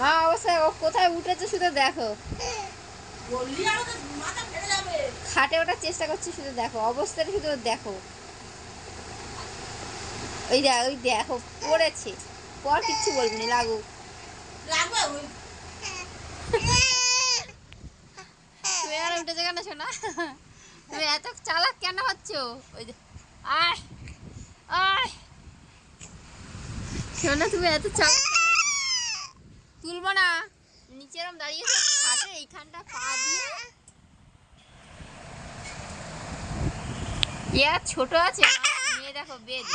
মা অবস্থায় ও কোথায় উঠেছে শুধু দেখো। খাটে ওঠার চেষ্টা করছে শুধু দেখো অবস্থাটা শুধু দেখো। ওই দেখ ওই দেখো পড়েছে। পর কিচ্ছু বলবি না লাগবে তুমি আর উঠেছে কেন শোনা তুমি এত চালাক কেন হচ্ছ? ওই আয় আয়। শোনা তুমি এত চালাক? তুলবো না। নিচে এরম দাঁড়িয়ে খাটে এইখানটা পা দিয়ে। ইয়া ছোট আছে নিয়ে দেখো বেদ।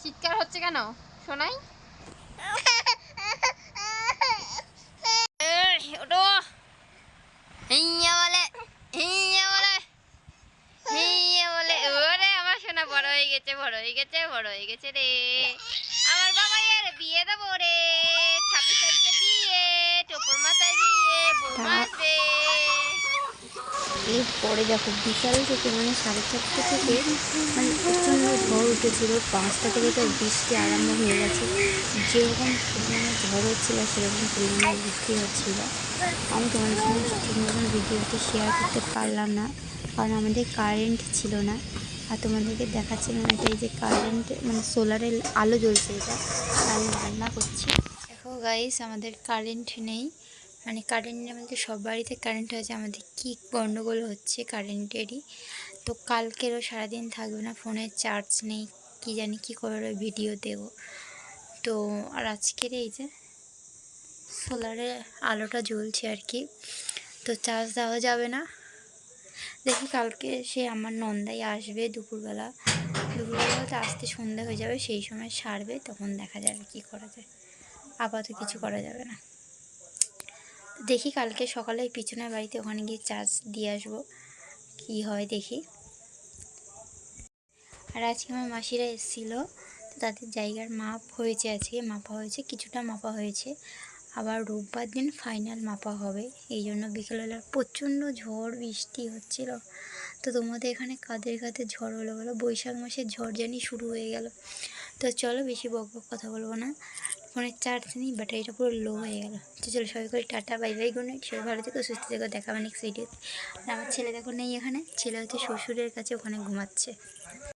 চিৎকার হচ্ছে কেন, শোনাই এই, ওঠো হিয়া বলে হিয়া বলে হিয়া বলে ওরে আমার সোনা বড় হয়ে গেছে বড় হয়ে গেছে বড় হয়ে গেছে রে। আমার বাবা এর বিয়ে দেবো রে। ছাব্বিশ তারিখে বিয়ে টোপর মাথায় বিয়ে বৌমা আসবে এরপরে দেখো বিকাল থেকে মানে সাড়ে চারটে থেকে মানে প্রচণ্ড ঝড় উঠেছিল পাঁচটা থেকে তো বৃষ্টি আরম্ভ হয়ে গেছে। যেরকম পরিমাণে ঝড় হচ্ছিল সেরকম পরিমাণে বৃষ্টি হচ্ছিল। আমি তোমাদের সঙ্গে ঠিক মতন ভিডিওটি শেয়ার করতে পারলাম না কারণ আমাদের কারেন্ট ছিল না। আর তোমাদেরকে দেখাচ্ছিলাম এটা এই যে কারেন্ট মানে সোলারের আলো জ্বলছে এটা আমি রান্না করছি। দেখো গাইস আমাদের কারেন্ট নেই মানে কারেন্ট আমাদের সব বাড়িতে কারেন্ট হয়েছে, আমাদের কী গণ্ডগোল হচ্ছে কারেন্টেরই তো কালকেরও সারাদিন থাকবে না ফোনের চার্জ নেই, কি জানি কি করে ভিডিও দেব তো আর আজকের এই যে সোলারের আলোটা জ্বলছে আর কি, তো চার্জ দেওয়া যাবে না। দেখি কালকে সে আমার নন্দাই আসবে দুপুরবেলা। দুপুরবেলা তো আসতে সন্ধ্যা হয়ে যাবে, সেই সময় সারবে, তখন দেখা যাবে কি করা যায়। আপাতত কিছু করা যাবে না। দেখি কালকে সকালে পিছনের বাড়িতে ওখানে গিয়ে চার্জ দিয়ে আসব। কি হয় দেখি। আর আজকে আমার মাসিরা এসেছিল তাদের জায়গার মাপ হয়েছে আজকে, মাপা হয়েছে, কিছুটা মাপা হয়েছে। আবার রোববার দিন ফাইনাল মাপা হবে। এই জন্য বিকেলবেলা প্রচণ্ড ঝড়, বৃষ্টি হচ্ছিল। তো তোমাদের এখানে কাদের কাদের ঝড় হলো বলো? বৈশাখ মাসের ঝড় জানি শুরু হয়ে গেল। তো চলো বেশি বক বক কথা বলব না। ফোনের চার্জ নেই, ব্যাটারিটা পুরো লো হয়ে গেল। তো চলো সবাই করে tata bye bye good night সবাই ভালো থেকো, সুস্থ থেকো দেখাবে নেক্সট ভিডিওতে আমার ছেলে দেখো নেই এখানে। ছেলে হচ্ছে শ্বশুরের কাছে ওখানে ঘুমাচ্ছে।